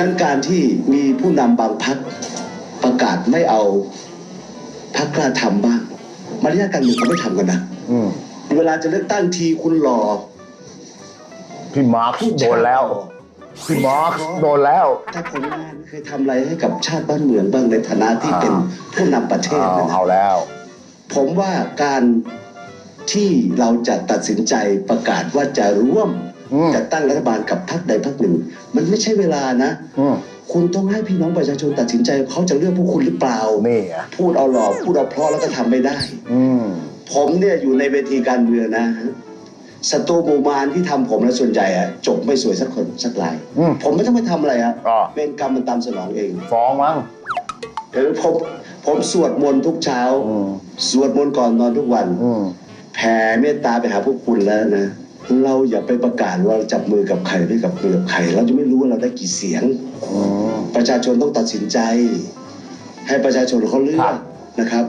นั้นการที่มีผู้นำบางพักประกาศไม่เอาพักกล้าทำบ้างมารยาทการเมืองเขาไม่ทำกันนะอืมเวลาจะเลือกตั้งทีคุณหล่อพี่มาร์คผู้โดนแล้วพี่มาร์คโดนแล้ว ถ้าผลงานเคยทำอะไรให้กับชาติบ้านเมืองบ้างในฐานะที่เป็นผู้นำประเทศเอานะนะเอาแล้ว ผมว่าการที่เราจะตัดสินใจประกาศว่าจะร่วมอืม จัดตั้งรัฐบาลกับพรรคใดพรรคหนึ่ง มันไม่ใช่เวลานะอืมคุณต้องให้พี่น้องประชาชนตัดสินใจเขาจะเลือกพวกคุณหรือเปล่า นี่อะพูดเอาหลอกพูดเอาเพราะแล้วก็ทำไม่ได้ อืมผมเนี่ยอยู่ในเวทีการเมืองนะศัตรูหมู่มารที่ทำผมและส่วนใหญ่อะจบไม่สวยสักคนสักราย อืม ผมไม่ต้องไปทำอะไรอะก็เป็นกรรมมันตามสนองเองฟ้องมั้ง เดี๋ยวผมผมสวดมนต์ทุกเช้า อืม สวดมนต์ก่อนนอนทุกวัน อืม แผ่เมตตาไปหาพวกคุณแล้วนะ เราอย่าไปประกาศว่าจับมือกับใครไม่กับมือกับใคร เราจะไม่รู้ว่าเราได้กี่เสียงอประชาชนต้องตัดสินใจ ให้ประชาชนเขาเลือกนะครับ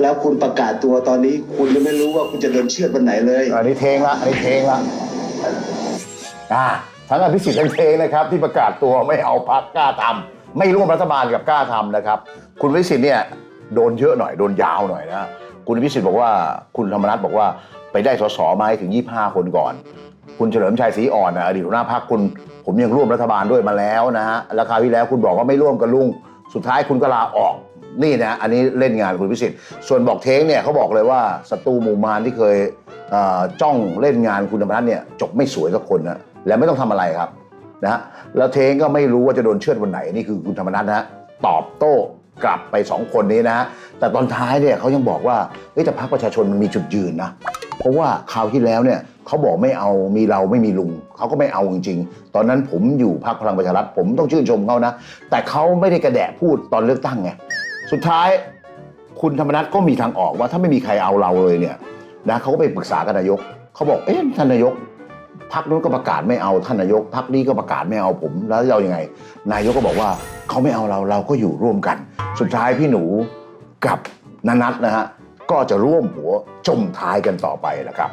แล้วคุณประกาศตัวตอนนี้ คุณยังไม่รู้ว่าคุณจะเดินเชือดวันไหนเลย อันนี้เทงละอันนี้เทงละอ่าทั้งอภิสิทธิ์ทั้งเทงนะครับ ที่ประกาศตัวไม่เอาพักกล้าทำไม่ร่วมรัฐบาลกับกล้าทำนะครับ คุณวิสิทธิ์เนี่ยโดนเยอะหน่อยโดนยาวหน่อยนะคุณวิสิทธิ์บอกว่าคุณธรรมนัฐบอกว่า ไปได้สสมาให้ถึง 25 คนก่อน คุณเฉลิมชัยศรีอ่อนนะอดีตหัวหน้าพรรคคุณ ผมยังร่วมรัฐบาลด้วยมาแล้วนะฮะแล้วคาที่แล้วคุณบอกว่าไม่ร่วมกับลุง สุดท้ายคุณก็ลาออกนี่นะอันนี้เล่นงานคุณพิสิทธิ์ ส่วนบอกเท้งเนี่ยเขาบอกเลยว่าศัตรูหมู่มารที่เคยจ้องเล่นงานคุณธรรมนัฐเนี่ยจบไม่สวยสักคนนะและไม่ต้องทำอะไรครับนะฮะแล้วเท้งก็ไม่รู้ว่าจะโดนเชือดวันไหนนี่คือคุณธรรมนัฐนะตอบโต้กลับไปสองคนนี้นะฮะแต่ตอนท้ายเนี่ยเขายังบอกว่าเฮ้ยแต่พรรคประชาชนมันมีจุดยืนนะ เพราะว่าคราวที่แล้วเนี่ยเขาบอกไม่เอามีเราไม่มีลุงเขาก็ไม่เอาจริงๆ ตอนนั้นผมอยู่พรรคพลังประชารัฐผมต้องชื่นชมเขานะ แต่เขาไม่ได้กระแดะพูดตอนเลือกตั้งไงสุดท้ายคุณธรรมนัฐก็มีทางออกว่าถ้าไม่มีใครเอาเราเลยเนี่ยนะเขาก็ไปปรึกษากับนายกเขาบอกเอ๊ะท่านนายกพักนู้นก็ประกาศไม่เอาท่านนายกพักนี้ก็ประกาศไม่เอาผมแล้วเรายังไง นายกก็บอกว่าเขาไม่เอาเราเราก็อยู่ร่วมกัน สุดท้ายพี่หนูกับนันัทนะฮะ ก็จะร่วมหัวจมท้ายกันต่อไปนะครับ